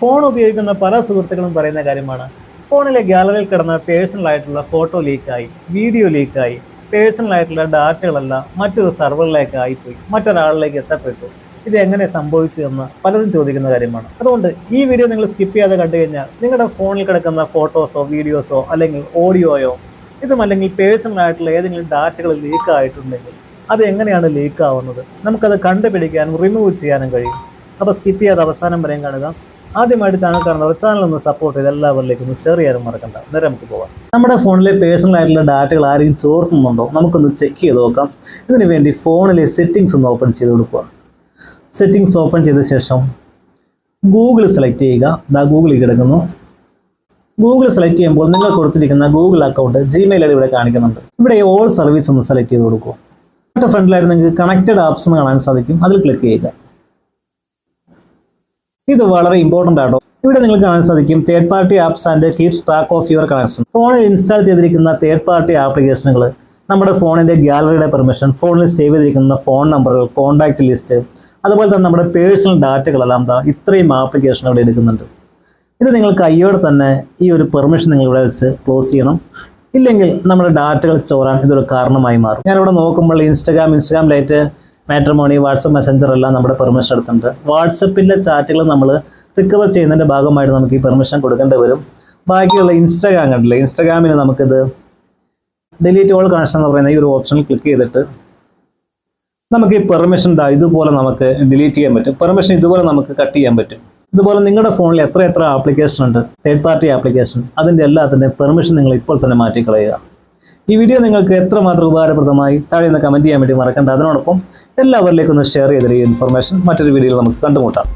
Phone ഉപയോഗിക്കുന്ന പല സുഹൃത്തുക്കളും പറയുന്ന കാര്യമാണ്. ഫോണിലെ ഗാലറിയിൽ കിടന്ന പേഴ്സണൽ ആയിട്ടുള്ള ഫോട്ടോ ലീക്കായി വീഡിയോ ലീക്കായി പേഴ്സണൽ ആയിട്ടുള്ള ഡാറ്റകളെല്ലാം മറ്റൊരു സെർവറിലേക്ക് ആയിപ്പോയി മറ്റൊരാളിലേക്ക് എത്തപ്പെട്ടു. ഇത് എങ്ങനെ സംഭവിച്ചു എന്ന് പലരും ചോദിക്കുന്ന കാര്യമാണ്. അതുകൊണ്ട് ഈ വീഡിയോ നിങ്ങൾ സ്കിപ്പ് ചെയ്യാതെ കണ്ടു കഴിഞ്ഞാൽ നിങ്ങളുടെ ഫോണിൽ കിടക്കുന്ന ഫോട്ടോസോ വീഡിയോസോ അല്ലെങ്കിൽ ഓഡിയോയോ ഇതും അല്ലെങ്കിൽ പേഴ്സണൽ ആയിട്ടുള്ള ഏതെങ്കിലും ഡാറ്റകൾ ലീക്ക് ആയിട്ടുണ്ടെങ്കിൽ അത് എങ്ങനെയാണ് ലീക്ക് ആവുന്നത്? നമുക്കത് കണ്ടുപിടിക്കാനും റിമൂവ് ചെയ്യാനും കഴിയും. അപ്പോൾ സ്കിപ്പ് ചെയ്യാതെ അവസാനം വരെയും കാണുക. ആദ്യമായിട്ട് ചാനൽ കാണുന്നവർ ചാനൽ ഒന്ന് സപ്പോർട്ട് ചെയ്ത് എല്ലാവരിലേക്കും ഷെയർ ചെയ്യാനും മറക്കണ്ട. നേരെ നമുക്ക് പോകാം നമ്മുടെ ഫോണിലെ പേഴ്സണൽ ആയിട്ടുള്ള ഡാറ്റകൾ ആരെങ്കിലും ചോർത്തുന്നുണ്ടോ? നമുക്കൊന്ന് ചെക്ക് ചെയ്ത് നോക്കാം. ഇതിനു വേണ്ടി ഫോണിലെ സെറ്റിങ്സ് ഒന്ന് ഓപ്പൺ ചെയ്ത് കൊടുക്കുക. സെറ്റിങ്സ് ഓപ്പൺ ചെയ്ത ശേഷം ഗൂഗിൾ സെലക്ട് ചെയ്യുക. ഇതാ ഗൂഗിളിൽ കിടക്കുന്നു. ഗൂഗിൾ സെലക്ട് ചെയ്യുമ്പോൾ നിങ്ങൾ കൊടുത്തിരിക്കുന്ന ഗൂഗിൾ അക്കൗണ്ട് ജിമെയിൽ ഐ ഇവിടെ കാണിക്കുന്നുണ്ട്. ഇവിടെ ഓൾ സർവീസ് ഒന്ന് സെലക്ട് ചെയ്ത് കൊടുക്കുക. ഫ്രണ്ടിലായിട്ട് നിങ്ങൾക്ക് കണക്റ്റഡ് ആപ്സ് എന്ന് കാണാൻ സാധിക്കും. അതിൽ ക്ലിക്ക് ചെയ്യുക. ഇത് വളരെ ഇമ്പോർട്ടന്റ് ആട്ടോ. ഇവിടെ നിങ്ങൾക്ക് കാണാൻ സാധിക്കും third party apps and keeps track of your connection ഫോണിൽ ഇൻസ്റ്റാൾ ചെയ്തിരിക്കുന്ന തേർഡ് പാർട്ടി ആപ്ലിക്കേഷനുകൾ നമ്മുടെ ഫോണിന്റെ ഗാലറിയുടെ പെർമിഷൻ ഫോണിൽ സേവ് ചെയ്തിരിക്കുന്ന ഫോൺ നമ്പറുകൾ കോൺടാക്റ്റ് ലിസ്റ്റ് അതുപോലെ തന്നെ നമ്മുടെ പേഴ്സണൽ ഡാറ്റകളെല്ലാം എന്താ ഇത്രയും ആപ്ലിക്കേഷൻ അവിടെ എടുക്കുന്നുണ്ട്. ഇത് നിങ്ങൾ കയ്യോടെ തന്നെ ഈ ഒരു പെർമിഷൻ നിങ്ങൾ ഇവിടെ വെച്ച് ക്ലോസ് ചെയ്യണം. ഇല്ലെങ്കിൽ നമ്മുടെ ഡാറ്റകൾ ചോരാൻ ഇതൊരു കാരണമായി മാറും. ഞാനിവിടെ നോക്കുമ്പോൾ Instagram Instagram Lite matrimony WhatsApp Messenger എല്ലാം നമ്മുടെ പെർമിഷൻ എടുത്തിട്ടുണ്ട്. വാട്സപ്പിലെ ചാറ്റുകൾ നമ്മൾ റിക്കവർ ചെയ്യുന്നതിന്റെ ഭാഗമായിട്ട് നമുക്ക് ഈ പെർമിഷൻ കൊടുക്കേണ്ടി വരും. ബാക്കിയുള്ള ഇൻസ്റ്റാഗ്രാം കണ്ടില്ലേ? ഇൻസ്റ്റാഗ്രാമിന് നമുക്കിത് ഡിലീറ്റ് ഓൾ കണക്ഷൻ എന്ന് പറയുന്ന ഈ ഒരു ഓപ്ഷൻ ക്ലിക്ക് ചെയ്തിട്ട് നമുക്ക് ഈ പെർമിഷൻ ദാ ഇതുപോലെ നമുക്ക് ഡിലീറ്റ് ചെയ്യാൻ പറ്റും. പെർമിഷൻ ഇതുപോലെ നമുക്ക് കട്ട് ചെയ്യാൻ പറ്റും. ഇതുപോലെ നിങ്ങളുടെ ഫോണിൽ എത്ര എത്ര ആപ്ലിക്കേഷൻ ഉണ്ട്? തേർഡ് പാർട്ടി ആപ്ലിക്കേഷൻ അതിന്റെ എല്ലാത്തിന്റെ പെർമിഷൻ നിങ്ങൾ ഇപ്പോൾ തന്നെ മാറ്റിക്കളയുക. ഈ വീഡിയോ നിങ്ങൾക്ക് എത്രമാത്രം ഉപകാരപ്രദമായി? താഴെ നിന്ന് കമന്റ് ചെയ്യാൻ വേണ്ടി മറക്കണ്ട. അതിനോടൊപ്പം എല്ലാവരിലേക്കും ഒന്ന് ഷെയർ ചെയ്തിട്ട് ഈ ഇൻഫർമേഷൻ മറ്റൊരു വീഡിയോയിൽ നമുക്ക് കണ്ടുമുട്ടാം.